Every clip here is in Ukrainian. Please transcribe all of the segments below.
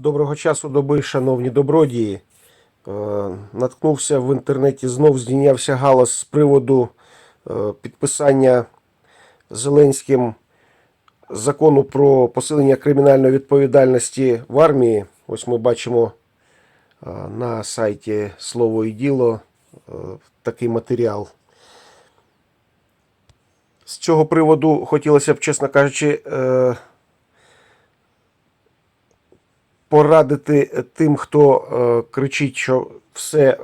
Доброго часу доби, шановні добродії. Е, Наткнувся в інтернеті, знов здійнявся галас з приводу е, підписання Зеленським закону про посилення кримінальної відповідальності в армії. Ось ми бачимо е, на сайті Слово і діло такий матеріал. З цього приводу хотілося б, чесно кажучи, порадити тим, хто е, кричить, що все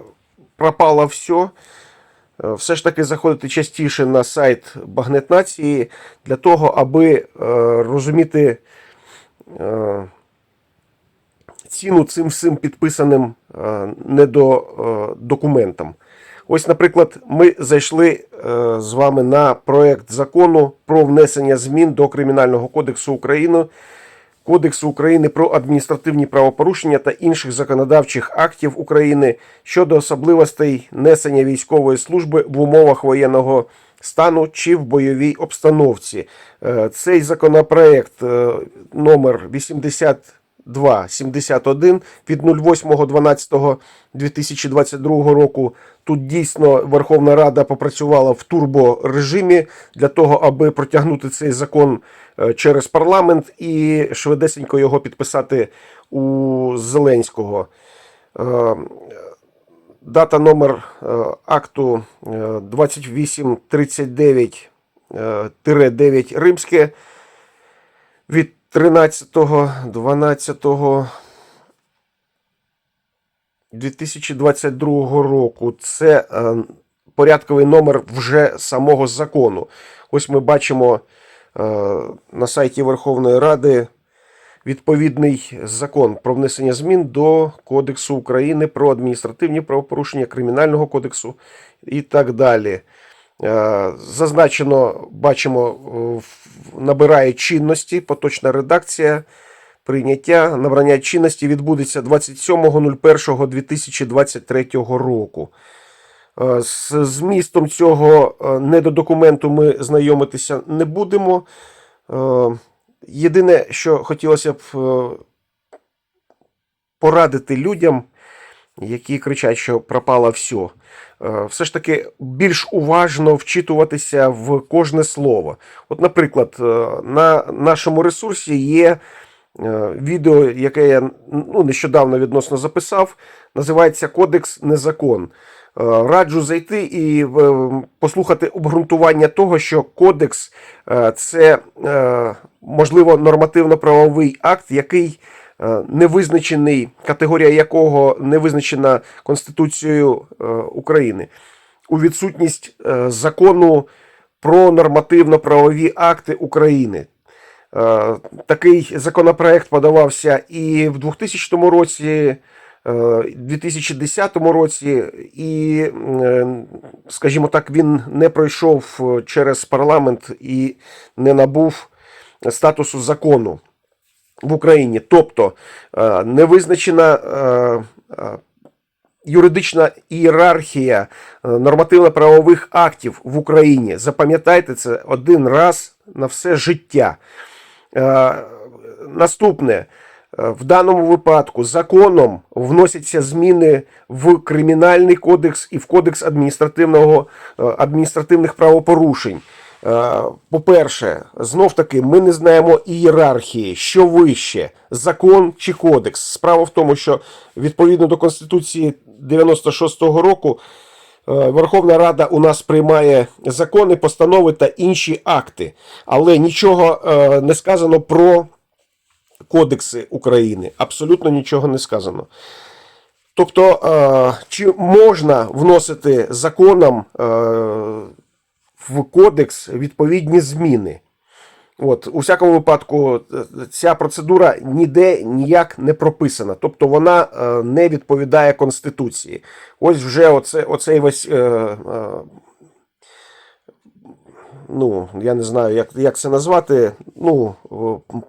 пропало все. Все ж таки заходити частіше на сайт Багнет Нації для того, аби е, розуміти е, ціну цим всім підписаним недодокументам. Ось, наприклад, ми зайшли з вами на проект закону про внесення змін до Кримінального кодексу України, Кодексу України про адміністративні правопорушення та інших законодавчих актів України щодо особливостей несення військової служби в умовах воєнного стану чи в бойовій обстановці. Е, цей законопроект е, номер 80 2,71 від 08.12.2022 року. Тут дійсно Верховна Рада попрацювала в турборежимі для того, аби протягнути цей закон е, через парламент і швидесенько його підписати у Зеленського. Е, дата номер е, акту 2839 9 римське від 13.12. 2022 року. Це е, порядковий номер вже самого закону. Ось ми бачимо е, на сайті Верховної Ради відповідний закон про внесення змін до Кодексу України про адміністративні правопорушення, Кримінального кодексу і так далі. Е, Зазначено, бачимо, е, набирає чинності поточна редакція. Прийняття набрання чинності відбудеться 27.01.2023 року. Е, З змістом цього недодокументу ми знайомитися не будемо. Єдине, що хотілося б порадити людям, які кричать, що пропало все. Е, Все ж таки більш уважно вчитуватися в кожне слово. От, наприклад, е, на нашому ресурсі є е, відео, яке я ну, нещодавно відносно записав, називається Кодекс не закон. Е, Раджу зайти і послухати обґрунтування того, що кодекс це можливо нормативно-правовий акт, який е, не визначений, категорія якого не визначена Конституцією е, України. У відсутність е, закону про нормативно-правові акти України. Такий законопроект подавався і в 2000 році, е, 2010 році, і, скажімо так, він не пройшов через парламент і не набув статусу закону в Україні. Тобто е, не визначена е, е, юридична ієрархія нормативно-правових актів в Україні. Запам'ятайте це один раз на все життя. Наступне. В даному випадку законом вносяться зміни в Кримінальний кодекс і в Кодекс адміністративного, адміністративних правопорушень. Е, По-перше, знов таки, ми не знаємо ієрархії, що вище закон чи кодекс. Справа в тому, що відповідно до Конституції 96-го року е, Верховна Рада у нас приймає закони, постанови та інші акти, але нічого е, не сказано про кодекси України. Абсолютно нічого не сказано. Тобто, чи можна вносити законом в кодекс відповідні зміни? От, у всякому випадку, ця процедура ніде ніяк не прописана, тобто вона е, не відповідає Конституції. Ось вже оце, оцей весь. Е, е, ну, я не знаю, як, як це назвати. Ну,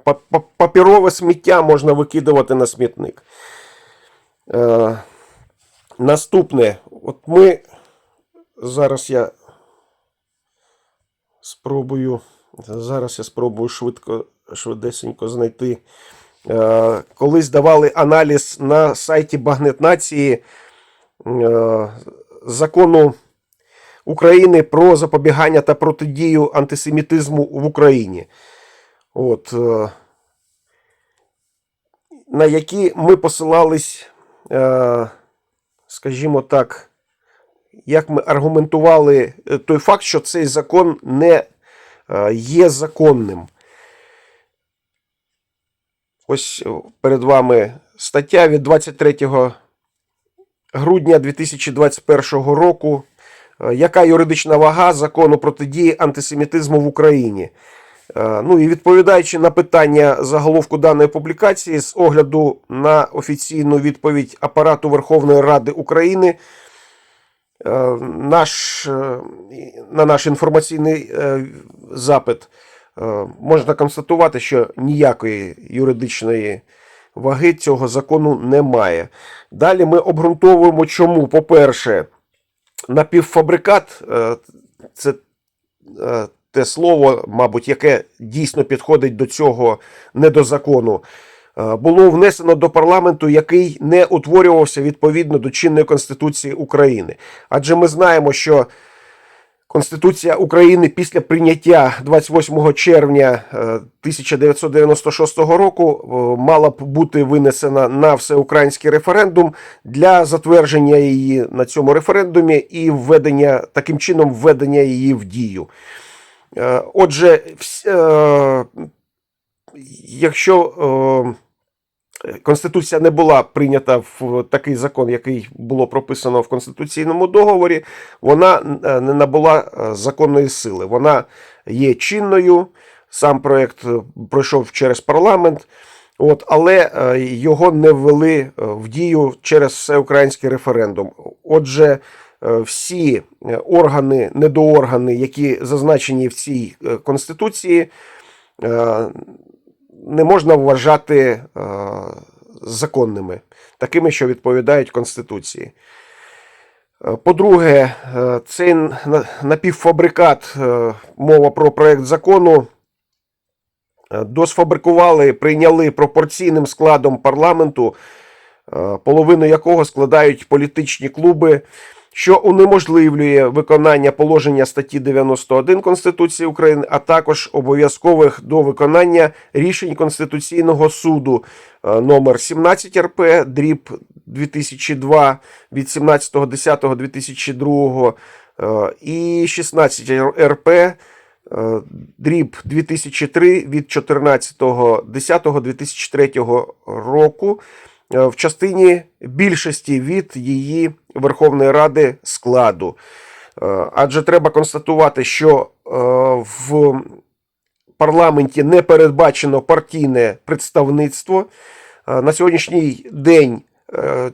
па- па- папірове сміття можна викидувати на смітник. Е, наступне, от ми зараз я спробую. Зараз я спробую швидко, швидесенько знайти е, колись давали аналіз на сайті Багнет Нації е, закону України про запобігання та протидію антисемітизму в Україні. От, е, на які ми посилались, скажімо так, як ми аргументували е, той факт, що цей закон не е, є законним. Ось е, перед вами стаття від 23 грудня 2021 року. Яка юридична вага закону протидії антисемітизму в Україні? Ну і відповідаючи на питання заголовку даної публікації з огляду на офіційну відповідь апарату Верховної Ради України, наш, е, на наш інформаційний е, запит е, можна констатувати, що ніякої юридичної ваги цього закону немає. Далі ми обґрунтовуємо, чому, по-перше, напівфабрикат е, це е, те слово, мабуть, яке дійсно підходить до цього не до закону. Е, Було внесено до парламенту, який не утворювався відповідно до чинної Конституції України. Адже ми знаємо, що Конституція України після прийняття 28 червня е, 1996 року е, мала б бути винесена на всеукраїнський референдум для затвердження її на цьому референдумі і введення таким чином введення її в дію. Е, Отже, е, якщо е, Конституція не була прийнята в такий закон, який було прописано в конституційному договорі, вона е, не набула е, законної сили. Вона є чинною. Сам проект е, пройшов через парламент, от, але його не ввели в дію через всеукраїнський референдум. Отже, всі органи, недооргани, які зазначені в цій конституції, не можна вважати е, законними, такими, що відповідають Конституції. Е, По-друге, е, цей напівфабрикат, мова про проект закону, досфабрикували, прийняли пропорційним складом парламенту, половину якого складають політичні клуби, що унеможливлює виконання положення статті 91 Конституції України, а також обов'язкових до виконання рішень Конституційного суду е, номер 17 РП, дріб 2002 від 17.10.2002 е, і 16 РП е, дріб 2003 від 14.10.2003 року в частині більшості від її Верховної Ради складу. Е, Адже треба констатувати, що е, в парламенті не передбачено партійне представництво. Е, На сьогоднішній день е,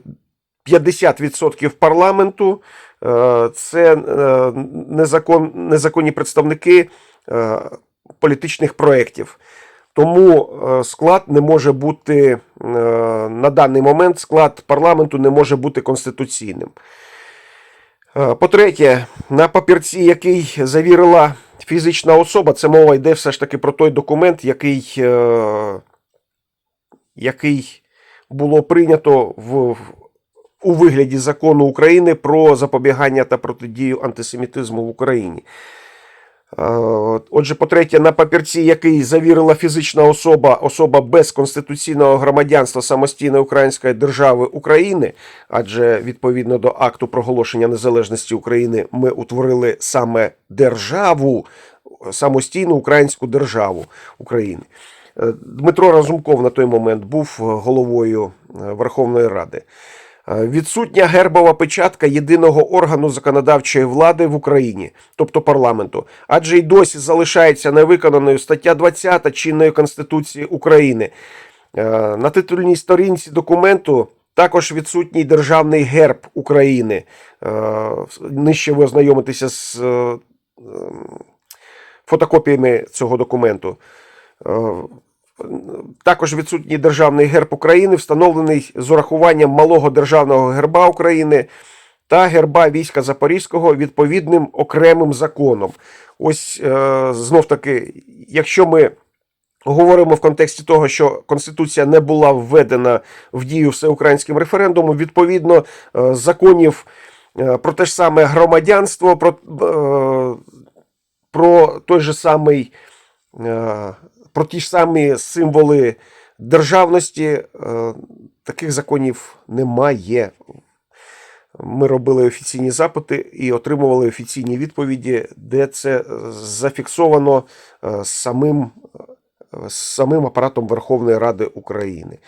50% парламенту е, це е, незакон, незаконні представники е, політичних проєктів. Тому е, склад не може бути е, на даний момент склад парламенту не може бути конституційним. Е, По-третє, на папірці, який завірила фізична особа, це мова йде все ж таки про той документ, який, який було прийнято в, у вигляді закону України про запобігання та протидію антисемітизму в Україні. Е, Отже, по-третє, на папірці, який завірила фізична особа, особа без конституційного громадянства самостійної української держави України, адже відповідно до акту проголошення незалежності України ми утворили саме державу, самостійну українську державу України. Е, Дмитро Разумков на той момент був головою е, Верховної Ради. Е, Відсутня гербова печатка єдиного органу законодавчої влади в Україні, тобто парламенту, адже й досі залишається невиконаною стаття 20 чинної Конституції України. Е, На титульній сторінці документу також відсутній державний герб України. Е, Нижче ви ознайомитеся з ем, фотокопіями цього документу. Також відсутній державний герб України, встановлений з урахуванням малого державного герба України та герба війська Запорізького відповідним окремим законом. Ось е, знов таки, якщо ми говоримо в контексті того, що Конституція не була введена в дію всеукраїнським референдумом, відповідно е, законів е, про те ж саме громадянство, про, про той же самий, про ті ж самі символи державності, е, таких законів немає. Ми робили офіційні запити і отримували офіційні відповіді, де це зафіксовано е, самим, е, самим апаратом Верховної Ради України.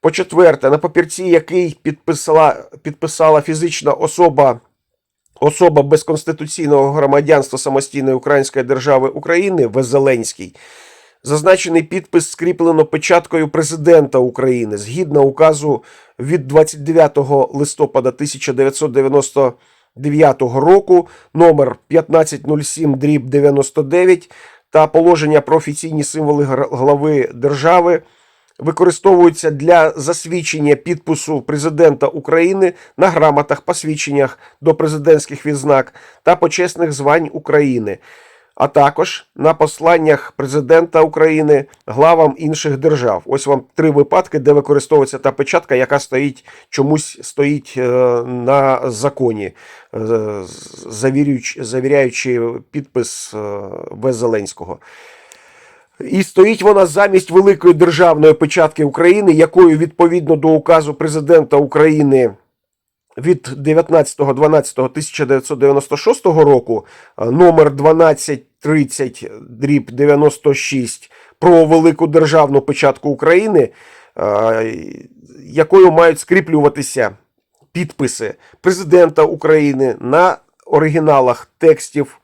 По-четверте, на папірці, який підписала, підписала фізична особа, особа без конституційного громадянства самостійної Української держави України Везеленський, Зазначений підпис скріплено печаткою президента України згідно указу від 29 листопада 1999 року номер 1507 дріб 99 та положення про офіційні символи глави держави використовуються для засвідчення підпису президента України на грамотах, посвідченнях до президентських відзнак та почесних звань України а також на посланнях президента України главам інших держав. Ось вам три випадки, де використовується та печатка, яка стоїть чомусь стоїть е, на законі, е, завіряючи підпис е, В. Зеленського. І стоїть вона замість великої державної печатки України, якою відповідно до указу президента України від 19.12.1996 року е, номер 1230 дріб 96 про велику державну печатку України, е, якою мають скріплюватися підписи президента України на оригіналах текстів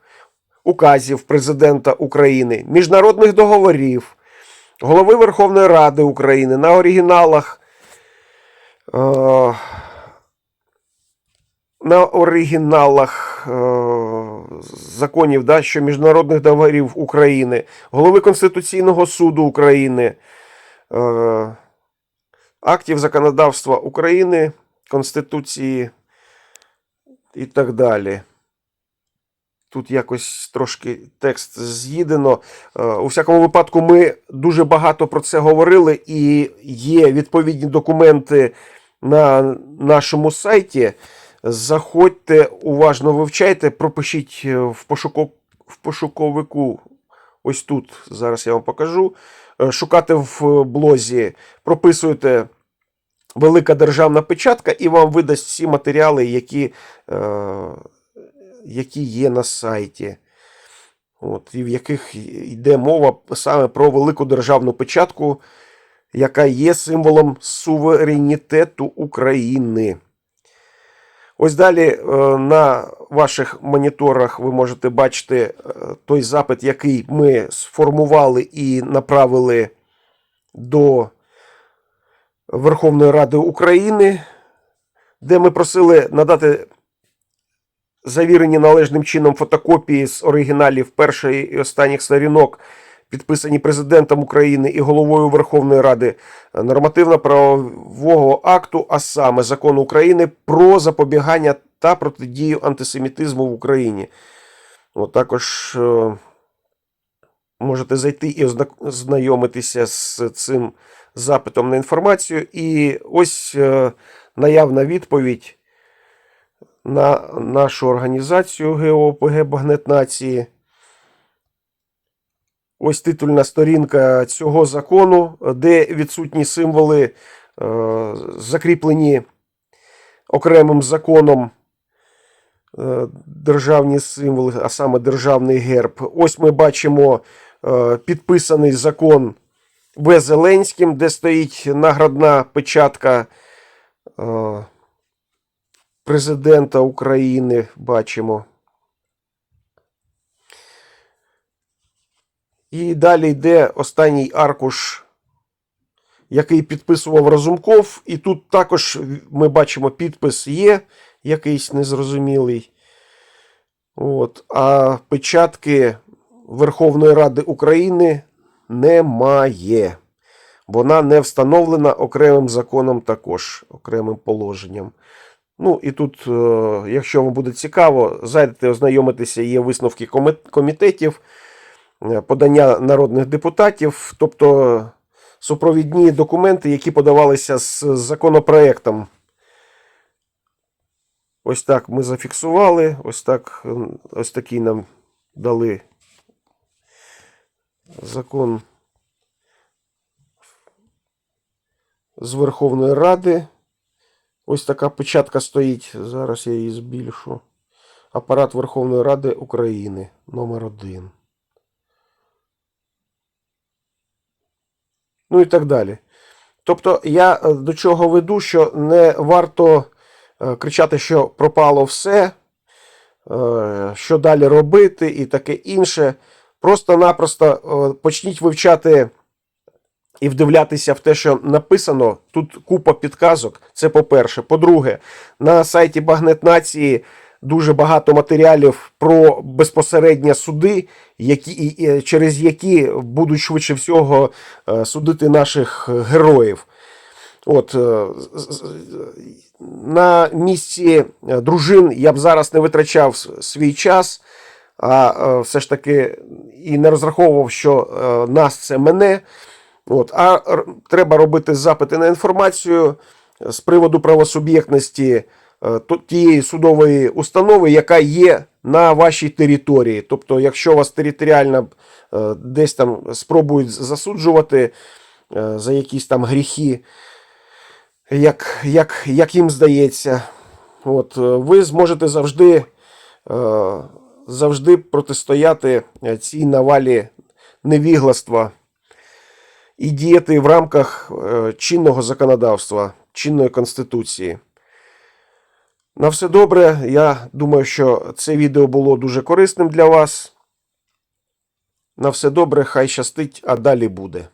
указів президента України, міжнародних договорів, голови Верховної Ради України на оригіналах. На оригіналах е, законів, да, що міжнародних договорів України, голови Конституційного суду України, е, актів законодавства України, Конституції і так далі. Тут якось трошки текст з'їдено. Е, У всякому випадку, ми дуже багато про це говорили, і є відповідні документи на нашому сайті. Заходьте, уважно вивчайте, пропишіть е, в, пошуко, в пошуковику. Ось тут, зараз я вам покажу. Е, Шукати в блозі, прописуєте велика державна печатка, і вам видасть всі матеріали, які, е, які є на сайті. От, і в яких йде мова саме про велику державну печатку, яка є символом суверенітету України. Ось далі е, на ваших моніторах ви можете бачити е, той запит, який ми сформували і направили до Верховної Ради України, де ми просили надати завірені належним чином фотокопії з оригіналів першої і останніх сторінок, підписані президентом України і головою Верховної Ради нормативно-правового акту, а саме закону України про запобігання та протидію антисемітизму в Україні. От також е, можете зайти і озна- ознайомитися з цим запитом на інформацію. І ось е, наявна відповідь на нашу організацію ГОПГ Багнет Нації. Ось титульна сторінка цього закону, де відсутні символи е, закріплені окремим законом е, державні символи, а саме державний герб. Ось ми бачимо е, підписаний закон В. Зеленським, де стоїть наградна печатка президента України. Бачимо. І далі йде останній аркуш, який підписував Разумков. І тут також ми бачимо підпис є, якийсь незрозумілий. От. А печатки Верховної Ради України немає. Вона не встановлена окремим законом також, окремим положенням. Ну і тут, е, якщо вам буде цікаво, зайдете ознайомитися, є висновки комітетів подання народних депутатів, тобто супровідні документи, які подавалися з законопроектом. Ось так ми зафіксували, ось так, ось такий нам дали закон з Верховної Ради. Ось така печатка стоїть. Зараз я її збільшу. Апарат Верховної Ради України номер 1 Ну і так далі. Тобто я е, до чого веду, що не варто е, кричати, що пропало все, е, що далі робити і таке інше. Просто-напросто почніть вивчати і вдивлятися в те, що написано. Тут купа підказок. Це по-перше. По-друге, на сайті Багнет Нації дуже багато матеріалів про безпосередньо суди, які, через які будуть швидше всього е, судити наших героїв. От, е, на місці е, дружин я б зараз не витрачав свій час, а все ж таки і не розраховував, що нас це мене. От, а треба робити запити на інформацію з приводу правосуб'єктності тієї судової установи, яка є на вашій території. Тобто, якщо вас територіально е, десь там спробують засуджувати е, за якісь там гріхи, як, як, як їм здається, от, е, ви зможете завжди, е, завжди протистояти е, цій навалі невігластва і діяти в рамках е, чинного законодавства, чинної конституції. На все добре. Я думаю, що це відео було дуже корисним для вас. На все добре, хай щастить, а далі буде.